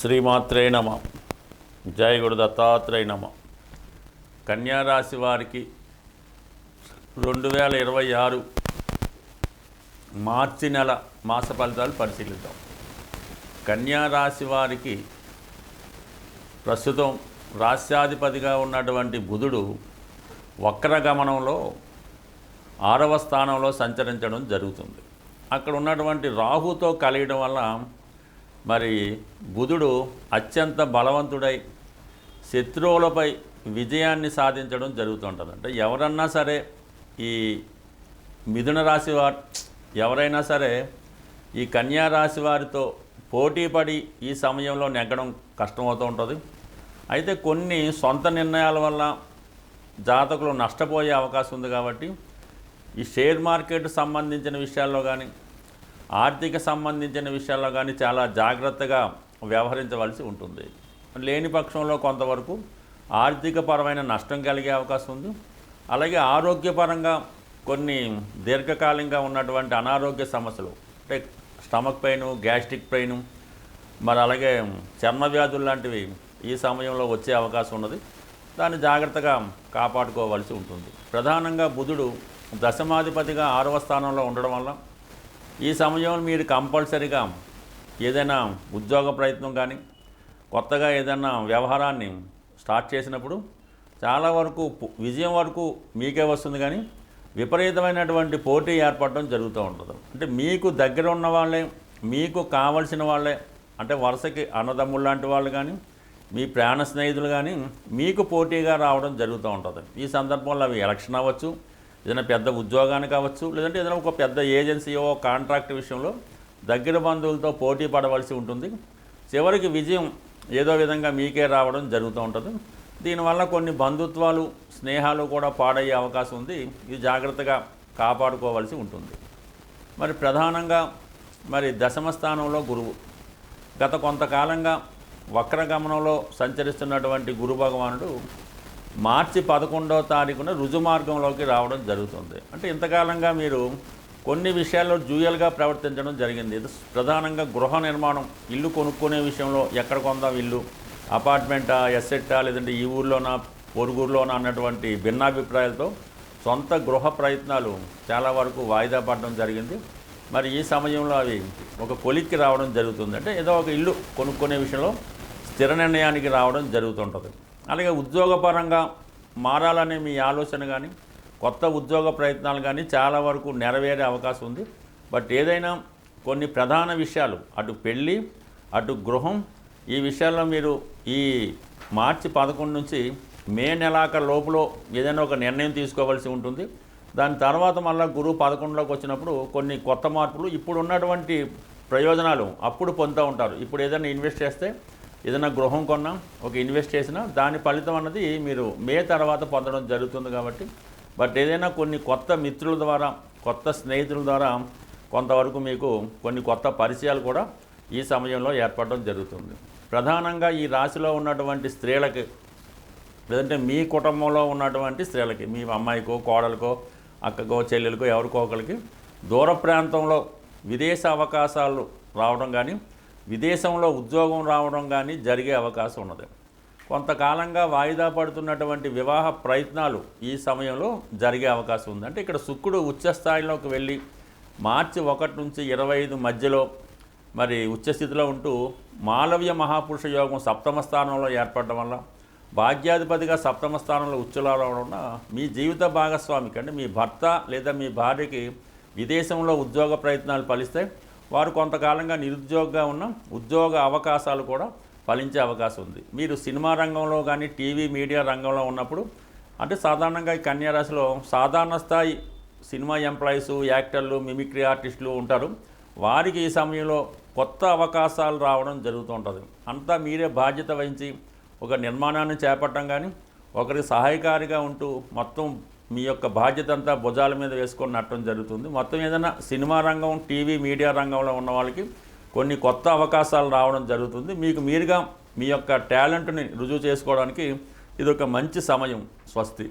శ్రీమాత్రే నమ. జయ గురు దత్తాత్రేయ నమ కన్యారాశి వారికి రెండు వేల ఇరవై ఆరు మార్చి నెల మాస ఫలితాలు పరిశీలిద్దాం. కన్యారాశి వారికి ప్రస్తుతం రాస్యాధిపతిగా ఉన్నటువంటి బుధుడు వక్రగమనంలో ఆరవ స్థానంలో సంచరించడం జరుగుతుంది. అక్కడ ఉన్నటువంటి రాహుతో కలియడం వల్ల మరి బుధుడు అత్యంత బలవంతుడై శత్రువులపై విజయాన్ని సాధించడం జరుగుతుంటుంది అంటే ఎవరన్నా సరే ఈ మిథున రాశి వారు ఎవరైనా సరే ఈ కన్యా రాశి వారితో పోటీపడి ఈ సమయంలో నెగ్గడం కష్టమవుతూ ఉంటుంది. అయితే కొన్ని సొంత నిర్ణయాల వల్ల జాతకులు నష్టపోయే అవకాశం ఉంది కాబట్టి ఈ షేర్ మార్కెట్ సంబంధించిన విషయాల్లో కానీ ఆర్థిక సంబంధించిన విషయాల్లో కానీ చాలా జాగ్రత్తగా వ్యవహరించవలసి ఉంటుంది. లేని పక్షంలో కొంతవరకు ఆర్థికపరమైన నష్టం కలిగే అవకాశం ఉంది. అలాగే ఆరోగ్యపరంగా కొన్ని దీర్ఘకాలికంగా ఉన్నటువంటి అనారోగ్య సమస్యలు అంటే స్టమక్ పెయిన్ గ్యాస్ట్రిక్ పెయిన్ మరి అలాగే చర్మ వ్యాధులు లాంటివి ఈ సమయంలో వచ్చే అవకాశం ఉన్నది. దాన్ని జాగ్రత్తగా కాపాడుకోవాల్సి ఉంటుంది. ప్రధానంగా బుధుడు దశమాధిపతిగా ఆరవ స్థానంలో ఉండడం వల్ల ఈ సమయంలో మీరు కంపల్సరిగా ఏదైనా ఉద్యోగ ప్రయత్నం కానీ కొత్తగా ఏదైనా వ్యవహారాన్ని స్టార్ట్ చేసినప్పుడు చాలా వరకు విజయం వరకు మీకే వస్తుంది కానీ విపరీతమైనటువంటి పోటీ ఏర్పడడం జరుగుతూ ఉంటుంది. అంటే మీకు దగ్గర ఉన్న వాళ్ళే మీకు కావలసిన వాళ్ళే అంటే వరుసకి అన్నదమ్ములు లాంటి వాళ్ళు కానీ మీ ప్రాణ స్నేహితులు కానీ మీకు పోటీగా రావడం జరుగుతూ ఉంటుంది. ఈ సందర్భంలో అవి ఎలక్షన్ అవ్వచ్చు ఏదైనా పెద్ద ఉద్యోగానికి కావచ్చు లేదంటే ఏదైనా ఒక పెద్ద ఏజెన్సీయో కాంట్రాక్ట్ విషయంలో దగ్గర బంధువులతో పోటీ పడవలసి ఉంటుంది. చివరికి విజయం ఏదో విధంగా మీకే రావడం జరుగుతూ ఉంటుంది. దీనివల్ల కొన్ని బంధుత్వాలు స్నేహాలు కూడా పాడయ్యే అవకాశం ఉంది. ఇది జాగ్రత్తగా కాపాడుకోవాల్సి ఉంటుంది. మరి ప్రధానంగా మరి దశమ స్థానంలో గురువు. గత కొంతకాలంగా వక్రగమనంలో సంచరిస్తున్నటువంటి గురు భగవానుడు మార్చి పదకొండవ తారీఖున రుజుమార్గంలోకి రావడం జరుగుతుంది. అంటే ఇంతకాలంగా మీరు కొన్ని విషయాల్లో జ్యూయల్గా ప్రవర్తించడం జరిగింది. ఇది ప్రధానంగా గృహ నిర్మాణం ఇల్లు కొనుక్కునే విషయంలో ఎక్కడ కొందాం ఇల్లు అపార్ట్మెంటా ఎస్సెట్టా లేదంటే ఈ ఊర్లోనా పొరుగురులోనా అన్నటువంటి భిన్నాభిప్రాయాలతో సొంత గృహ ప్రయత్నాలు చాలా వరకు వాయిదా పడడం జరిగింది. మరి ఈ సమయంలో అవి ఒక కొలిక్కి రావడం జరుగుతుంది. అంటే ఏదో ఒక ఇల్లు కొనుక్కునే విషయంలో స్థిర నిర్ణయానికి రావడం జరుగుతుంటుంది. అలాగే ఉద్యోగపరంగా మారాలనే మీ ఆలోచన కానీ కొత్త ఉద్యోగ ప్రయత్నాలు కానీ చాలా వరకు నెరవేరే అవకాశం ఉంది. బట్ ఏదైనా కొన్ని ప్రధాన విషయాలు అటు పెళ్ళి అటు గృహం ఈ విషయాల్లో మీరు ఈ మార్చి పదకొండు నుంచి మే నెలాఖరు లోపల ఏదైనా ఒక నిర్ణయం తీసుకోవాల్సి ఉంటుంది. దాని తర్వాత మళ్ళీ గురువు పదకొండులోకి వచ్చినప్పుడు కొన్ని కొత్త మార్పులు ఇప్పుడు ఉన్నటువంటి ప్రయోజనాలు అప్పుడు పొందుతూ ఉంటారు. ఇప్పుడు ఏదైనా ఇన్వెస్ట్ చేస్తే ఏదైనా గృహం కొన్నా ఒక ఇన్వెస్ట్ చేసినా దాని ఫలితం అన్నది మీరు మే తర్వాత పొందడం జరుగుతుంది కాబట్టి. బట్ ఏదైనా కొన్ని కొత్త మిత్రుల ద్వారా కొత్త స్నేహితుల ద్వారా కొంతవరకు మీకు కొన్ని కొత్త పరిచయాలు కూడా ఈ సమయంలో ఏర్పడడం జరుగుతుంది. ప్రధానంగా ఈ రాశిలో ఉన్నటువంటి స్త్రీలకి లేదంటే మీ కుటుంబంలో ఉన్నటువంటి స్త్రీలకి మీ అమ్మాయికో కోడలకో అక్కకో చెల్లెలకో ఎవరికో ఒకరికి దూర ప్రాంతంలో విదేశ అవకాశాలు రావడం కానీ విదేశంలో ఉద్యోగం రావడం కానీ జరిగే అవకాశం ఉన్నది. కొంతకాలంగా వాయిదా పడుతున్నటువంటి వివాహ ప్రయత్నాలు ఈ సమయంలో జరిగే అవకాశం ఉంది. అంటే ఇక్కడ శుక్రుడు ఉచ్చస్థాయిలోకి వెళ్ళి మార్చి ఒకటి నుంచి ఇరవై ఐదు మధ్యలో మరి ఉచ్చస్థితిలో ఉంటూ మాలవ్య మహాపురుష యోగం సప్తమ స్థానంలో ఏర్పడడం వల్ల భాగ్యాధిపతిగా సప్తమ స్థానంలో ఉచ్చులో ఉన్న మీ జీవిత భాగస్వామికి అంటే మీ భర్త లేదా మీ భార్యకి విదేశంలో ఉద్యోగ ప్రయత్నాలు ఫలిస్తాయి. వారు కొంతకాలంగా నిరుద్యోగంగా ఉన్న ఉద్యోగ అవకాశాలు కూడా ఫలించే అవకాశం ఉంది. మీరు సినిమా రంగంలో కానీ టీవీ మీడియా రంగంలో ఉన్నప్పుడు అంటే సాధారణంగా ఈ కన్యారాశిలో సాధారణ స్థాయి సినిమా ఎంప్లాయీస్ యాక్టర్లు మిమిక్రీ ఆర్టిస్టులు ఉంటారు. వారికి ఈ సమయంలో కొత్త అవకాశాలు రావడం జరుగుతూ ఉంటుంది. అంతా మీరే బాధ్యత వహించి ఒక నిర్మాణాన్ని చేపట్టడం కానీ ఒకరికి సహాయకారిగా ఉంటూ మొత్తం మీ యొక్క బాధ్యత అంతా భుజాల మీద వేసుకొని నట్టడం జరుగుతుంది. మొత్తం ఏదైనా సినిమా రంగం టీవీ మీడియా రంగంలో ఉన్న వాళ్ళకి కొన్ని కొత్త అవకాశాలు రావడం జరుగుతుంది. మీకు మీరుగా మీ యొక్క టాలెంట్ని రుజువు చేసుకోవడానికి ఇది ఒక మంచి సమయం స్వస్తి.